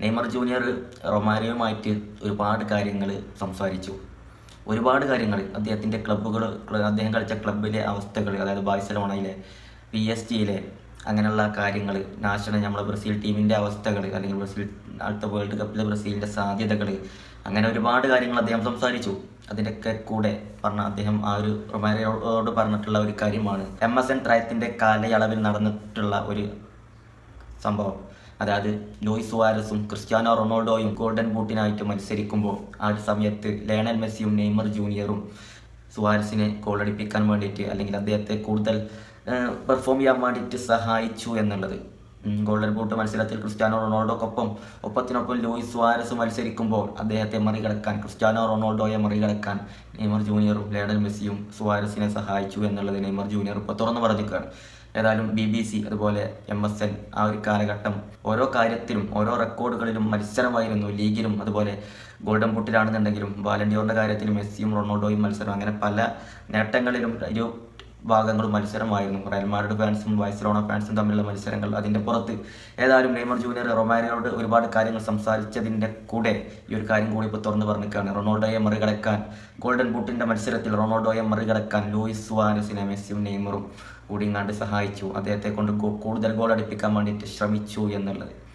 Neymar junior റൊമാരിയുമായിട്ട് ഒരുപാട് കാര്യങ്ങൾ സംസാരിച്ചു. ഒരുപാട് കാര്യങ്ങൾ അദ്ദേഹത്തിന്റെ ക്ലബ്ബുകൾ അദ്ദേഹം കളിച്ച ക്ലബിലെ അവസ്ഥകൾ അതായത് ബാഴ്സലോണയിലെ പി എസ് ജിയിലെ അങ്ങനെയുള്ള കാര്യങ്ങൾ നാഷണൽ നമ്മളെ ബ്രസീൽ ടീമിന്റെ അവസ്ഥകൾ അല്ലെങ്കിൽ ബ്രസീൽ അടുത്ത വേൾഡ് കപ്പിലെ ബ്രസീലിന്റെ സാധ്യതകൾ അങ്ങനെ ഒരുപാട് കാര്യങ്ങൾ അദ്ദേഹം സംസാരിച്ചു. അതിന്റെയൊക്കെ കൂടെ പറഞ്ഞ അദ്ദേഹം ആ ഒരു റൊമാരിയോട് പറഞ്ഞിട്ടുള്ള ഒരു കാര്യമാണ്. എം എസ് എൻ ത്രയത്തിന്റെ കാലയളവിൽ നടന്നിട്ടുള്ള ഒരു സംഭവം. അതായത് ലൂയിസ് സുവാരസും ക്രിസ്ത്യാനോ റൊണാൾഡോയും ഗോൾഡൻ ബൂട്ടിനായിട്ട് മത്സരിക്കുമ്പോൾ ആ ഒരു സമയത്ത് ലയണൽ മെസ്സിയും നെയ്മർ ജൂനിയറും സുവാരസിനെ ഗോളടിപ്പിക്കാൻ വേണ്ടിയിട്ട് അല്ലെങ്കിൽ അദ്ദേഹത്തെ കൂടുതൽ പെർഫോം ചെയ്യാൻ വേണ്ടിയിട്ട് സഹായിച്ചു എന്നുള്ളത്. ഗോൾഡൻ ബൂട്ട് മത്സരത്തിൽ ക്രിസ്ത്യാനോ റൊണാൾഡോക്കൊപ്പം ഒപ്പത്തിനൊപ്പം ലൂയിസ് സുവാരസ് മത്സരിക്കുമ്പോൾ അദ്ദേഹത്തെ മറികടക്കാൻ ക്രിസ്ത്യാനോ റൊണാൾഡോയെ മറികടക്കാൻ നെയ്മർ ജൂനിയറും ലയണൽ മെസ്സിയും സുവാരസിനെ സഹായിച്ചു എന്നുള്ളത് നെയ്മർ ജൂനിയർ ഇപ്പോൾ തുറന്നു പറഞ്ഞിരിക്കുകയാണ്. ഏതായാലും ബി ബി സി അതുപോലെ എം എസ് എൻ ആ ഒരു കാലഘട്ടം ഓരോ കാര്യത്തിലും ഓരോ റെക്കോർഡുകളിലും മത്സരമായിരുന്നു ലീഗിലും അതുപോലെ ഗോൾഡൻ ബൂട്ടിലാണെന്നുണ്ടെങ്കിലും വാലണ്ടിയോറിന്റെ കാര്യത്തിൽ മെസ്സിയും റൊണാൾഡോയും മത്സരം അങ്ങനെ പല നേട്ടങ്ങളിലും ഇരു ഭാഗങ്ങളും മത്സരമായിരുന്നു. റയൽ മാഡ്രിഡ് ഫാൻസും ബാഴ്സലോണ ഫാൻസും തമ്മിലുള്ള മത്സരങ്ങൾ അതിന്റെ പുറത്ത്. ഏതായാലും നെയ്മർ ജൂനിയർ റൊമാരിയോട് ഒരുപാട് കാര്യങ്ങൾ സംസാരിച്ചതിന്റെ കൂടെ ഈ ഒരു കാര്യം കൂടി ഇപ്പോൾ തുറന്നു പറഞ്ഞിരിക്കുകയാണ്. റൊണാൾഡോയെ മറികടക്കാൻ ഗോൾഡൻ ബൂട്ടിന്റെ മത്സരത്തിൽ റൊണാൾഡോയെ മറികടക്കാൻ ലൂയിസ് വാനസിനെ മെസ്സിയും നെയ്മറും കൂടി ഇങ്ങാണ്ട് സഹായിച്ചു. അദ്ദേഹത്തെ കൊണ്ട് കൂടുതൽ ഗോൾ അടിപ്പിക്കാൻ വേണ്ടിയിട്ട് ശ്രമിച്ചു എന്നുള്ളത്.